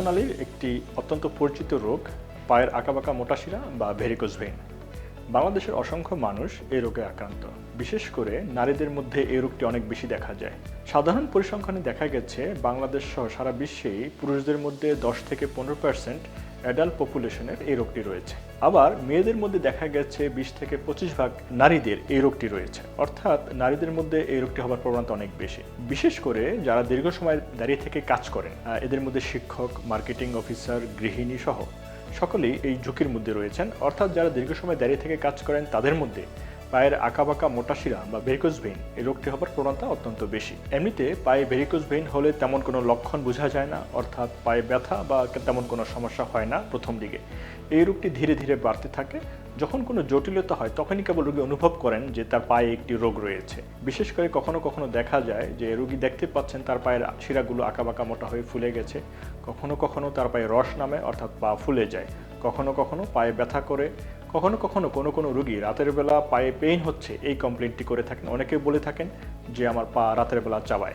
রক্তনালীর একটি অত্যন্ত পরিচিত রোগ, পায়ের আঁকাবাঁকা মোটাশিরা বা ভেরিকোজ ভেইন বাংলাদেশের অসংখ্য মানুষ এই রোগে আক্রান্ত। বিশেষ করে নারীদের মধ্যে এই রোগটি অনেক বেশি দেখা যায়। সাধারণ পরিসংখ্যানে দেখা গেছে, বাংলাদেশ সহ সারা বিশ্বেই পুরুষদের মধ্যে দশ থেকে পনেরো পার্সেন্ট অ্যাডাল্ট পপুলেশনের এই রোগটি রয়েছে। আবার মেয়েদের মধ্যে দেখা গেছে বিশ থেকে পঁচিশ ভাগ নারীদের এই রোগটি রয়েছে। অর্থাৎ নারীদের মধ্যে এই রোগটি হবার প্রবণতা অনেক বেশি। বিশেষ করে যারা দীর্ঘ সময় দাঁড়িয়ে থেকে কাজ করেন এদের মধ্যে শিক্ষক মার্কেটিং অফিসার গৃহিণী সহ সকলেই এই ঝুঁকির মধ্যে রয়েছেন। অর্থাৎ যারা দীর্ঘ সময় দাঁড়িয়ে থেকে কাজ করেন, তাদের মধ্যে পায়ের আঁকাবাঁকা মোটাশিরা বা ভেরিকোজ ভেইন এই রোগটি হবার প্রবণতা অত্যন্ত বেশি। এমনিতে পায়ে ভেরিকোজ ভেইন হলে তেমন কোনো লক্ষণ বোঝা যায় না, অর্থাৎ পায়ে ব্যথা বা তেমন কোনো সমস্যা হয় না প্রথম দিকে। এই রোগটি ধীরে ধীরে বাড়তে থাকে। যখন কোনো জটিলতা হয়, তখনই কেবল রোগী অনুভব করেন যে তার পায়ে একটি রোগ রয়েছে। বিশেষ করে কখনো কখনো দেখা যায় যে রোগী দেখতে পাচ্ছেন তার পায়ের শিরাগুলো আঁকাবাঁকা মোটা হয়ে ফুলে গেছে। কখনো কখনো তার পায়ে রস নামে, অর্থাৎ পা ফুলে যায়। কখনো কখনো পায়ে ব্যথা করে, কখনো কখনো কোনো কোনো রুগী রাতের বেলা পায়ে পেইন হচ্ছে, এই কমপ্লেনটি করে থাকেন। অনেকে বলে থাকেন যে, আমার পা রাতের বেলা চাবায়।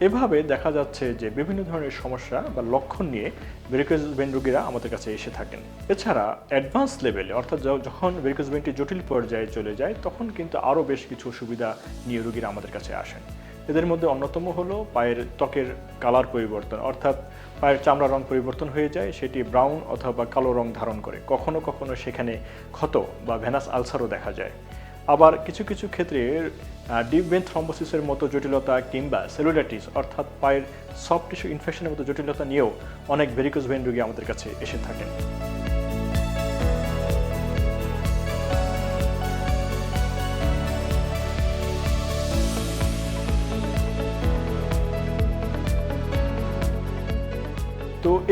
এভাবে দেখা যাচ্ছে যে, বিভিন্ন ধরনের সমস্যা বা লক্ষণ নিয়ে ভেরিকোজ ভেন রোগীরা আমাদের কাছে এসে থাকেন। এছাড়া অ্যাডভান্স লেভেলে অর্থাৎ যখন ভেরিকোজ ভেনটি জটিল পর্যায়ে চলে যায়, তখন কিন্তু আরও বেশ কিছু সুবিধা নিয়ে রোগীরা আমাদের কাছে আসেন। এদের মধ্যে অন্যতম হলো পায়ের ত্বকের কালার পরিবর্তন, অর্থাৎ পায়ের চামড়া রং পরিবর্তন হয়ে যায়, সেটি ব্রাউন অথবা কালো রং ধারণ করে। কখনো কখনো সেখানে ক্ষত বা ভেনাস আলসারও দেখা যায়। আবার কিছু কিছু ক্ষেত্রে ডিপ ভেন থ্রম্বোসিসের মতো জটিলতা কিংবা সেলুলাইটিস, অর্থাৎ পায়ের সফট টিস্যু ইনফেকশনের মতো জটিলতা নিয়েও অনেক ভেরিকোজ ভেন রোগী আমাদের কাছে এসে থাকেন।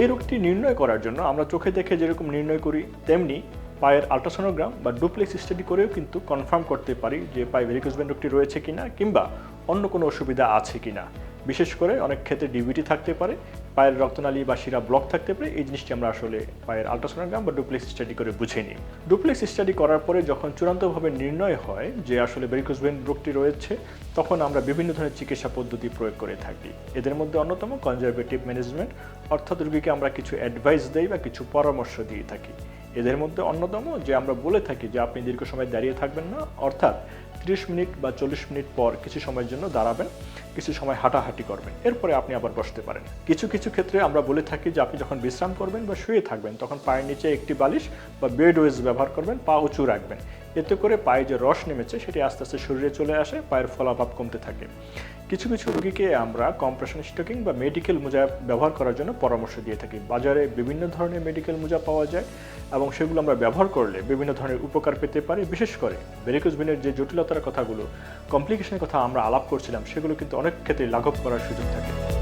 এই রোগটি নির্ণয় করার জন্য আমরা চোখে দেখে যেরকম নির্ণয় করি, তেমনি পায়ের আল্ট্রাসোনোগ্রাম বা ডুপ্লেক্স স্টাডি করেও কিন্তু কনফার্ম করতে পারি যে পায়ে ভেরিকোজ রোগটি রয়েছে কিনা কিংবা অন্য কোনো অসুবিধা আছে কিনা। বিশেষ করে অনেক ক্ষেত্রে ডিবিটি থাকতে পারে পায়ের রক্তনালী বা শিরা ব্লক থাকতে পারে, এই জিনিসটি আমরা আসলে পায়ের আল্ট্রাসোনোগ্রাম বা ডুপ্লেক্স স্টাডি করে বুঝে নিই। ডুপ্লেক্স স্টাডি করার পরে যখন চূড়ান্তভাবে নির্ণয় হয় যে আসলে ভেরিকোজ ভেন রোগটি রয়েছে, তখন আমরা বিভিন্ন ধরনের চিকিৎসা পদ্ধতি প্রয়োগ করে থাকি। এদের মধ্যে অন্যতম কনজারভেটিভ ম্যানেজমেন্ট অর্থাৎ রোগীকে আমরা কিছু অ্যাডভাইস দেই বা কিছু পরামর্শ দিয়ে থাকি। এদের মধ্যে অন্যতম যে আমরা বলে থাকি যে আপনি দীর্ঘ সময় দাঁড়িয়ে থাকবেন না, অর্থাৎ তিরিশ মিনিট বা চল্লিশ মিনিট পর কিছু সময়ের জন্য দাঁড়াবেন, কিছু সময় হাঁটাহাঁটি করবেন, এরপরে আপনি আবার বসতে পারেন। কিছু কিছু ক্ষেত্রে আমরা বলে থাকি যে আপনি যখন বিশ্রাম করবেন বা শুয়ে থাকবেন, তখন পায়ের নিচে একটি বালিশ বা বেড ওয়েজ ব্যবহার করবেন, পা উঁচু রাখবেন। এতে করে পায়ে যে রস নেমেছে, সেটি আস্তে আস্তে শরীরে চলে আসে, পায়ের ফলাভাব কমতে থাকে। কিছু কিছু রোগীকে আমরা কম্প্রেশন স্টকিং বা মেডিকেল মোজা ব্যবহার করার জন্য পরামর্শ দিয়ে থাকি। বাজারে বিভিন্ন ধরনের মেডিকেল মোজা পাওয়া যায় এবং সেগুলো আমরা ব্যবহার করলে বিভিন্ন ধরনের উপকার পেতে পারি। বিশেষ করে ভেরিকোজ যে জটিলতার কথাগুলো কমপ্লিকেশনের কথা আমরা আলাপ করছিলাম, সেগুলো কিন্তু অনেক ক্ষেত্রে লাঘব করার সুযোগ থাকে।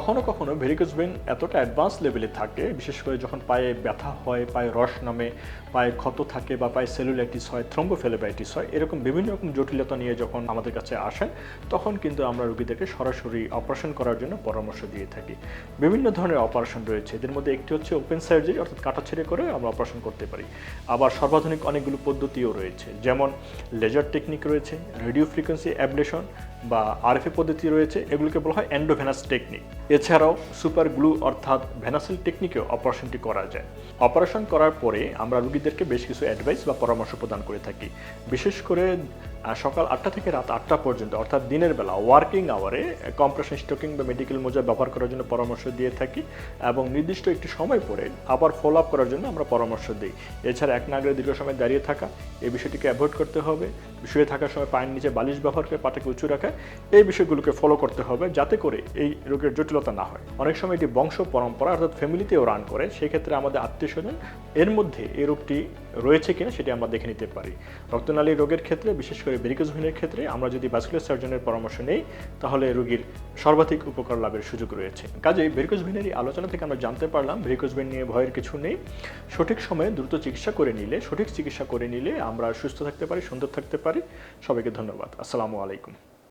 কখনো কখনো ভেরিকোজ ভেন এতটা অ্যাডভান্স লেভেলে থাকে, বিশেষ করে যখন পায়ে ব্যথা হয়, পায়ে রস নামে, পায়ে ক্ষত থাকে বা পায়ে সেলুলাইটিস হয় থ্রম্বোফেলেবাইটিস হয়, এরকম বিভিন্ন রকম জটিলতা নিয়ে যখন আমাদের কাছে আসেন, তখন কিন্তু আমরা রোগীদেরকে সরাসরি অপারেশন করার জন্য পরামর্শ দিয়ে থাকি। বিভিন্ন ধরনের অপারেশন রয়েছে, এদের মধ্যে একটি হচ্ছে ওপেন সার্জারি অর্থাৎ কাটা ছেড়ে করে আমরা অপারেশন করতে পারি। আবার সর্বাধুনিক অনেকগুলো পদ্ধতিও রয়েছে, যেমন লেজার টেকনিক রয়েছে রেডিও ফ্রিকোয়েন্সি অ্যাবলেশন বা আরএফএ পদ্ধতি রয়েছে, এগুলিকে বলা হয় অ্যান্ডোভেনাস টেকনিক। এছাড়াও সুপার গ্লু অর্থাৎ ভেনাসিল টেকনিকেও অপারেশনটি করা যায়। অপারেশন করার পরে আমরা রুগীদেরকে বেশ কিছু অ্যাডভাইস বা পরামর্শ প্রদান করে থাকি। বিশেষ করে সকাল আটটা থেকে রাত আটটা পর্যন্ত, অর্থাৎ দিনের বেলা ওয়ার্কিং আওয়ারে কম্প্রেশন স্টকিং বা মেডিকেল মোজা ব্যবহার করার জন্য পরামর্শ দিয়ে থাকি এবং নির্দিষ্ট একটি সময় পরে আবার ফলো আপ করার জন্য আমরা পরামর্শ দিই। এছাড়া এক নাগরে দীর্ঘ সময় দাঁড়িয়ে থাকা এই বিষয়টিকে অ্যাভয়েড করতে হবে। শুয়ে থাকার সময় পায়ের নিচে বালিশ ব্যবহার করে পাটাকে উঁচু রাখা, এই বিষয়গুলোকে ফলো করতে হবে যাতে করে এই রোগের জটিলতা না হয়। অনেক সময় এটি বংশ পরম্পরা, অর্থাৎ ফ্যামিলিতেও রান করে, সেক্ষেত্রে আমাদের আত্মীয় স্বজন এর মধ্যে এই রোগটি রয়েছে কিনা সেটি আমরা দেখে নিতে পারি। রক্তনালী রোগের ক্ষেত্রে, বিশেষ করে ভেরিকোজ ভেনের ক্ষেত্রে, আমরা যদি ভাস্কুলার সার্জনের পরামর্শ নেই, তাহলে রোগীর সর্বাধিক উপকার লাভের সুযোগ রয়েছে। কাজেই ভেরিকোজ ভেনের এই আলোচনা থেকে আমরা জানতে পারলাম ভেরিকোজ ভেন নিয়ে ভয়ের কিছু নেই। সঠিক সময়ে দ্রুত চিকিৎসা করে নিলে, সঠিক চিকিৎসা করে নিলে আমরা সুস্থ থাকতে পারি, সুন্দর থাকতে পারি। সবাইকে ধন্যবাদ। আসসালামু আলাইকুম।